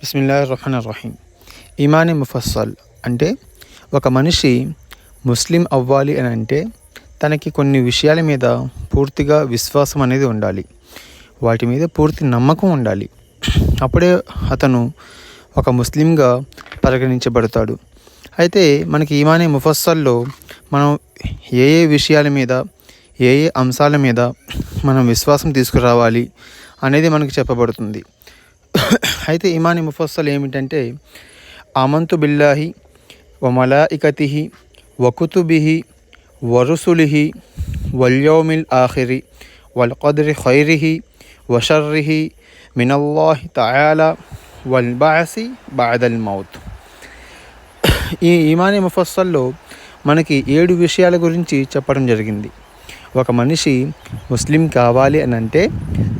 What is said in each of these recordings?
బిస్మిల్లా రహమాన్ రహీం ఇమాని ముఫస్సల్ అంటే ఒక మనిషి ముస్లిం అవ్వాలి అని అంటే తనకి కొన్ని విషయాల మీద పూర్తిగా విశ్వాసం అనేది ఉండాలి. వాటి మీద పూర్తి నమ్మకం ఉండాలి. అప్పుడే అతను ఒక ముస్లింగా పరిగణించబడతాడు. అయితే మనకి ఈమాని ముఫస్సల్లో మనం ఏ ఏ విషయాల మీద ఏ ఏ అంశాల మీద మనం విశ్వాసం తీసుకురావాలి అనేది మనకు చెప్పబడుతుంది. అయితే ఇమాని ముఫస్సల్ ఏమిటంటే అమంతు బిల్లాహి వ వకుతుబిహి వరుసులిహి వల్యోమిల్ ఆఖిరి వల్కద్రి ఖైరిహి వషర్రిహి మినల్లాహి తయాలా వల్బాసి బాదల్ మౌత్. ఈ ఇమాని ముఫస్సల్లో మనకి ఏడు విషయాల గురించి చెప్పడం జరిగింది. ఒక మనిషి ముస్లిం కావాలి అని అంటే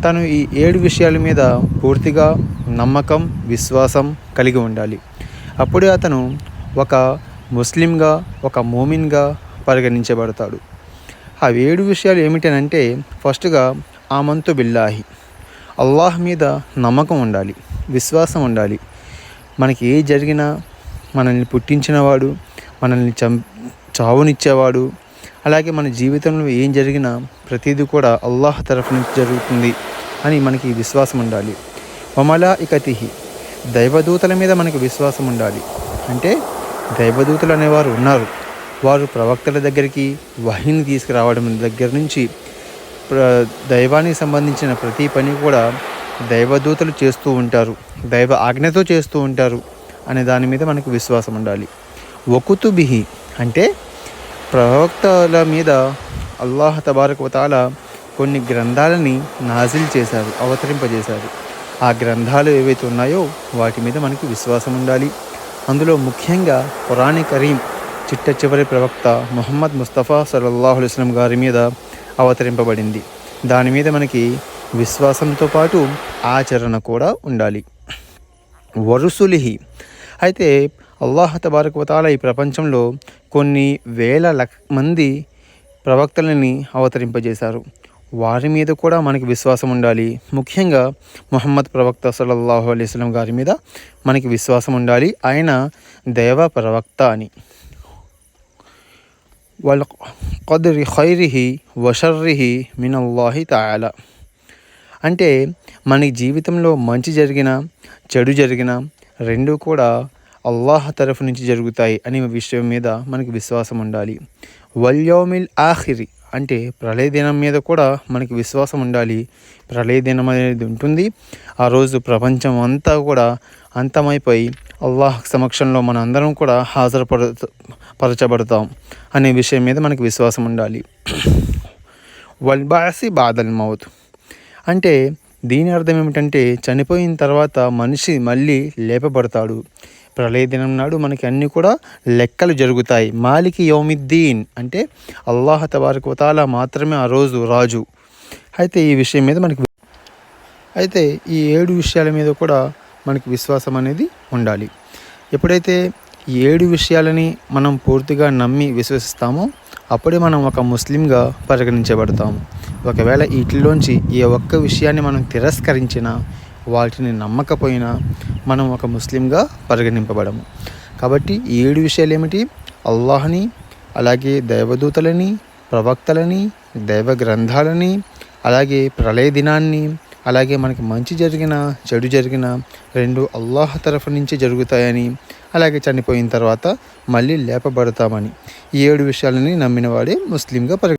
తను ఈ ఏడు విషయాల మీద పూర్తిగా నమ్మకం విశ్వాసం కలిగి ఉండాలి. అప్పుడే అతను ఒక ముస్లింగా ఒక మోమిన్గా పరిగణించబడతాడు. ఆ ఏడు విషయాలు ఏమిటనంటే ఫస్ట్గా ఆమంతు బిల్లాహి. అల్లాహ్ మీద నమ్మకం ఉండాలి విశ్వాసం ఉండాలి. మనకి ఏ జరిగినా మనల్ని పుట్టించినవాడు మనల్ని చం చావునిచ్చేవాడు అలాగే మన జీవితంలో ఏం జరిగినా ప్రతిదీ కూడా అల్లాహ్ తరఫు నుంచి జరుగుతుంది అని మనకి విశ్వాసం ఉండాలి. వమలా ఇకతిహి దైవదూతల మీద మనకి విశ్వాసం ఉండాలి. అంటే దైవదూతలు అనేవారు ఉన్నారు. వారు ప్రవక్తల దగ్గరికి వహిని తీసుకురావడం దగ్గర నుంచి దైవానికి సంబంధించిన ప్రతి పని కూడా దైవదూతలు చేస్తూ ఉంటారు. దైవ ఆజ్ఞతో చేస్తూ ఉంటారు అనే దాని మీద మనకు విశ్వాసం ఉండాలి. వకుతుబిహి అంటే ప్రవక్తల మీద అల్లాహ్ తబారకుతాల కొన్ని గ్రంథాలని నాజిల్ చేశారు అవతరింపజేశారు. ఆ గ్రంథాలు ఏవైతే ఉన్నాయో వాటి మీద మనకి విశ్వాసం ఉండాలి. అందులో ముఖ్యంగా పురాణి కరీం చిట్ట చివరి ప్రవక్త మొహమ్మద్ ముస్తఫా సల్లల్లాహు అస్లం గారి మీద అవతరింపబడింది. దాని మీద మనకి విశ్వాసంతో పాటు ఆచరణ కూడా ఉండాలి. వరుసులిహి. అయితే అల్లాహ్ తబారకువతాల ఈ ప్రపంచంలో కొన్ని వేల లక్ మంది ప్రవక్తలని అవతరింపజేశారు. వారి మీద కూడా మనకి విశ్వాసం ఉండాలి. ముఖ్యంగా మొహమ్మద్ ప్రవక్త సల్లల్లాహు అలైస్లం గారి మీద మనకి విశ్వాసం ఉండాలి. ఆయన దైవ ప్రవక్త అని. వాళ్ళ కదరి ఖైరిహి వషర్రిహి మినల్లాహి తాయాల అంటే మన జీవితంలో మంచి జరిగిన చెడు జరిగిన రెండు కూడా అల్లాహ్ తరఫు నుంచి జరుగుతాయి అనే విషయం మీద మనకి విశ్వాసం ఉండాలి. వల్యోమిల్ ఆఖిరి అంటే ప్రళయ దినం మీద కూడా మనకి విశ్వాసం ఉండాలి. ప్రళయ దినం అనేది ఉంటుంది. ఆ రోజు ప్రపంచం అంతా కూడా అంతమైపోయి అల్లాహ్ సమక్షంలో మన అందరం కూడా హాజరుపడ పరచబడతాం అనే విషయం మీద మనకి విశ్వాసం ఉండాలి. వల్బాసి బాదల్ మౌత్ అంటే దీని అర్థం ఏమిటంటే చనిపోయిన తర్వాత మనిషి మళ్ళీ లేపబడతాడు. ప్రళయ దినం నాడు మనకి అన్నీ కూడా లెక్కలు జరుగుతాయి. మాలికి యోమిద్దీన్ అంటే అల్లాహ తబారకుతాల మాత్రమే ఆ రోజు రాజు. అయితే ఈ విషయం మీద మనకి అయితే ఈ ఏడు విషయాల మీద కూడా మనకి విశ్వాసం అనేది ఉండాలి. ఎప్పుడైతే ఈ ఏడు విషయాలని మనం పూర్తిగా నమ్మి విశ్వసిస్తామో అప్పుడే మనం ఒక ముస్లింగా పరిగణించబడతాము ఒకవేళ వీటిలోంచి ఏ ఒక్క విషయాన్ని మనం తిరస్కరించినా వాటిని నమ్మకపోయినా మనం ఒక ముస్లింగా పరిగణింపబడము. కాబట్టి ఏడు విషయాలు ఏమిటి అల్లాహ్ని అలాగే దైవదూతలని ప్రవక్తలని దైవ గ్రంథాలని అలాగే ప్రళయ దినాన్ని అలాగే మనకి మంచి జరిగిన చెడు జరిగిన రెండు అల్లాహ్ తరఫు నుంచి జరుగుతాయని అలాగే చనిపోయిన తర్వాత మళ్ళీ లేపబడతామని ఈ ఏడు విషయాలని నమ్మిన వాడే ముస్లింగా పరిగ